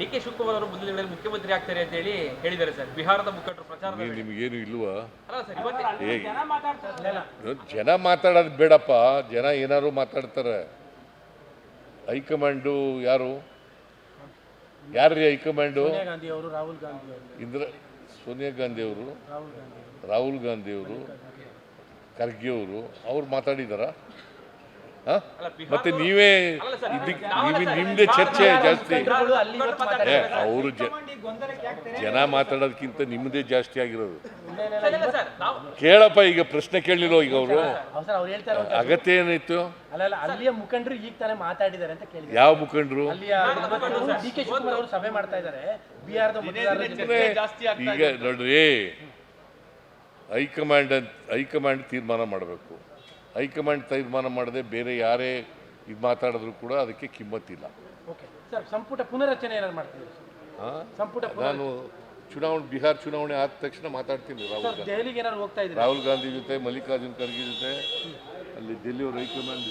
D K Shivakumar ಅವರು ಮುಂದಿನ ದಿನಗಳಲ್ಲಿ ಮುಖ್ಯಮಂತ್ರಿ ಆಗ್ತಾರೆ ಅಂತ ಹೇಳಿ ಹೇಳಿದ್ದಾರೆ ಸರ್. ಬಿಹಾರದ ಮುಖಂಡರು ಪ್ರಚಾರ ನೀ- ನಿಮಗೇನು ಇಲ್ವಾ? ಅಲ್ಲ ಸರ್ ಇವತ್ತೇ. ಹೇಗೆ? ಜನ ಮಾತಾಡೋದು ಬೇಡಪ್ಪ. ಜನ ಏನಾದ್ರು ಮಾತಾಡ್ತಾರೆ. ಹೈಕಮಾಂಡು ಯಾರು? ಯಾರ್ರೀ ಹೈಕಮಾಂಡು? ಸೋನಿಯಾ ಗಾಂಧಿ ಅವರು ರಾಹುಲ್ ಗಾಂಧಿ ಅವರು. ಇಂದ್ರ ಸೋನಿಯಾ ಗಾಂಧಿ ಅವರು? ರಾಹುಲ್ ಗಾಂಧಿ ರಾಹುಲ್ ಗಾಂಧಿ ಅವರು? ಖರ್ಗೆ ಅವರು? ಅವ್ರು ಮಾತಾಡಿದಾರ? ಮತ್ತೆ ನೀವೇ ಇದಕ್ಕೆ ನಿಮ್ದೇ ಚರ್ಚೆ ಜಾಸ್ತಿ. ಅವರು ಜನ ಮಾತಾಡೋದಕ್ಕಿಂತ ನಿಮ್ಮದೇ ಜಾಸ್ತಿ ಆಗಿರೋದು. ಕೇಳಪ್ಪ ಈಗ ಪ್ರಶ್ನೆ ಕೇಳಿರೋ ಈಗ ಅವರು? ಅಗತ್ಯ ಏನಿತ್ತು ಅಲ್ಲ ಅಲ್ಲ ಅಲ್ಲಿಯ ಮುಖಂಡರು ಈಗ ತಾನೇ ಮಾತಾಡಿದ್ದಾರೆ ಅಂತ ಕೇಳಿ ಯಾವ ಮುಖಂಡರು? ಅಲ್ಲಿಯ ಡಿ ಕೆ ಶಿವಕುಮಾರ್ ಅವರು ಸಭೆ ಮಾಡ್ತಾ ಇದ್ದಾರೆ. ಈಗ ನೋಡ್ರಿ ಹೈಕಮಾಂಡ್ ಅಂತ ಹೈಕಮಾಂಡ್ ತೀರ್ಮಾನ ಮಾಡಬೇಕು. ಹೈಕಮಾಂಡ್ ತೀರ್ಮಾನ ಮಾಡದೆ ಬೇರೆ ಯಾರೇ ಇದು ಮಾತಾಡಿದ್ರು ಕೂಡ ಅದಕ್ಕೆ ಕಿಮ್ಮತ್ತಿಲ್ಲ. ಓಕೆ. ಸರ್ ಸಂಪುಟ ಪುನರಚನೆ ಏನಾದ್ರು ಮಾಡ್ತೀವಿ ಹಾ? ಸಂಪುಟ ನಾನು ಚುನಾವಣೆ ಬಿಹಾರ್ ಚುನಾವಣೆ ಆದ ತಕ್ಷಣ ಮಾತಾಡ್ತೀನಿ ರಾಹುಲ್ ದೆಹಲಿಗೆ ಏನಾದ್ರು ಹೋಗ್ತಾ ಇದ್ರೆ ರಾಹುಲ್ ಗಾಂಧಿ ಜೊತೆ ಮಲ್ಲಿಕಾರ್ಜುನ್ ಖರ್ಗೆ ಜೊತೆ ಅಲ್ಲಿ ಡೆಲ್ಲಿಯವ್ರ ಹೈಕಮಾಂಡ್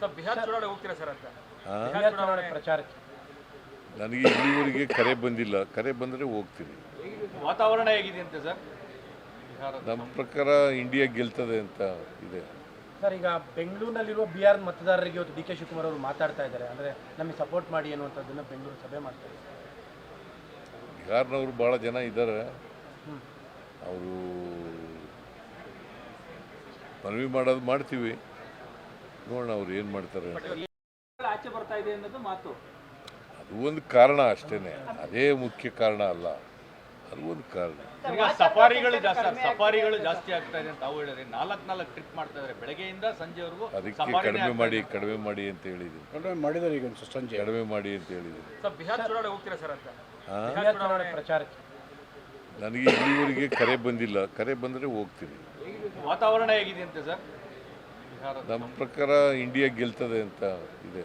ಸರ್ ಬಿಹಾರ ಚುನಾವಣೆ ಹೋಗ್ತೀರಾ ಸರ್ ಅಂತ? ಹಾ? ಬಿಹಾರ್ ಚುನಾವಣೆ ಪ್ರಚಾರಕ್ಕೆ. ನನಗೆ ಇಲ್ಲಿವರೆಗೆ ಕರೆ ಬಂದಿಲ್ಲ. ಕರೆ ಬಂದರೆ ಹೋಗ್ತೀನಿ. ವಾತಾವರಣ ಹೇಗಿದೆಯಂತೆ ಸರ್? ನಮ್ಮ ಪ್ರಕಾರ ಇಂಡಿಯಾ ಗೆಲ್ತದೆ ಅಂತ ಇದೆ. ಸರ್ ಈಗ ಬೆಂಗಳೂರಿನಲ್ಲಿರುವ ಆರ್ ಮತದಾರರಿಗೆ ಇವತ್ತು ಡಿ ಕೆ ಶಿವಕುಮಾರ್ ಅವರು ಮಾತಾಡ್ತಾ ಇದ್ದಾರೆ. ಅಂದರೆ ನಮಗೆ ಸಪೋರ್ಟ್ ಮಾಡಿ ಅನ್ನುವಂಥದ್ದನ್ನು ಬೆಂಗಳೂರು ಸಭೆ ಮಾಡ್ತಾರೆ ಬಿಹಾರ್ನವರು ಭಾಳ ಜನ ಇದ್ದಾರೆ. ಅವರು ಮನವಿ ಮಾಡೋದು ಮಾಡ್ತೀವಿ. ನೋಡೋಣ ಅವ್ರು ಏನು ಮಾಡ್ತಾರೆ ಅಂತ. ಆಚೆ ಬರ್ತಾ ಇದೆ ಅನ್ನೋದು ಮಾತು. ಅದು ಒಂದು ಕಾರಣ ಅಷ್ಟೇ ಅದೇ ಮುಖ್ಯ ಕಾರಣ ಅಲ್ಲ. ಅದು ಒಂದು ಕಾರಣ. ಈಗ ಸಫಾರಿಗಳು ಜಾಸ್ತಿ ಸಫಾರಿಗಳು ಜಾಸ್ತಿ ಆಗ್ತಾ ಇದೆ ಅಂತ ತಾವು ಹೇಳಿದ್ರೆ ನಾಲ್ಕು ನಾಲ್ಕು ಟ್ರಿಪ್ ಮಾಡ್ತಾ ಇದ್ದಾರೆ ಬೆಳಗ್ಗೆಯಿಂದ ಸಂಜೆವರೆಗೂ ಅದಕ್ಕೆ ಕಡಿಮೆ ಮಾಡಿ ಕಡಿಮೆ ಮಾಡಿ ಅಂತ ಹೇಳಿದ್ದೀನಿ. ಕಡಿಮೆ ಮಾಡಿದ್ದಾರೆ ಈಗ ಒಂದು ಸಂಜೆ. ಕಡಿಮೆ ಮಾಡಿ ಅಂತ ಹೇಳಿದ್ದೀನಿ. ಸರ್ ಬಿಹಾರ ಚುನಾವಣೆ ಹೋಗ್ತೀರಾ ಸರ್ ಅಂತ? ಹಾ? ಬಿಹಾರ್ ಚುನಾವಣೆ ಪ್ರಚಾರಕ್ಕೆ. ನನಗೆ ಇಲ್ಲಿವರೆಗೆ ಕರೆ ಬಂದಿಲ್ಲ. ಕರೆ ಬಂದರೆ ಹೋಗ್ತೀನಿ. ವಾತಾವರಣ ಹೇಗಿದೆ ಅಂತ ಸರ್? ಬಿಹಾರ ನಮ್ಮ ಪ್ರಕಾರ ಇಂಡಿಯಾ ಗೆಲ್ತದೆ ಅಂತ ಇದೆ.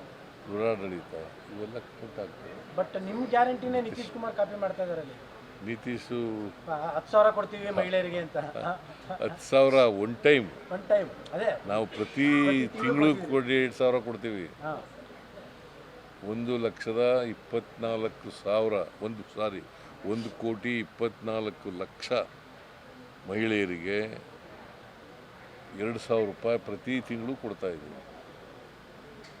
ದುರಾಡಳಿತ ಇವೆಲ್ಲ ಬಟ್ ನಿಮ್ಮ ಗ್ಯಾರಂಟಿನೇ ನಿತೀಶ್ ಕುಮಾರ್ ಕಾಪಿ ಮಾಡ್ತಾ ಇದ್ದಾರೆ ಅಲ್ಲಿ? ನಿತೀಶು ಹತ್ತು ಸಾವಿರ ಕೊಡ್ತೀವಿ ಮಹಿಳೆಯರಿಗೆ ಅಂತ. ಹತ್ತು ಸಾವಿರ ಒನ್ ಟೈಮ್ ಒನ್ ಟೈಮ್ ಅದೇ. ನಾವು ಪ್ರತಿ ತಿಂಗಳು ಕೊಡಿ ಎರಡು ಸಾವಿರ ಕೊಡ್ತೀವಿ. ಹಾಂ. ಒಂದು ಲಕ್ಷದ ಇಪ್ಪತ್ನಾಲ್ಕು ಸಾವಿರ ಒಂದು ಸಾರಿ ಒಂದು ಕೋಟಿ ಇಪ್ಪತ್ನಾಲ್ಕು ಲಕ್ಷ ಮಹಿಳೆಯರಿಗೆ ಎರಡು ಸಾವಿರ ರೂಪಾಯಿ ಪ್ರತಿ ತಿಂಗಳು ಕೊಡ್ತಾ ಇದ್ದೀವಿ ಅಲ್ಲ ನಿಮಗೆ ವರ್ಕ್ ಆದಾಗ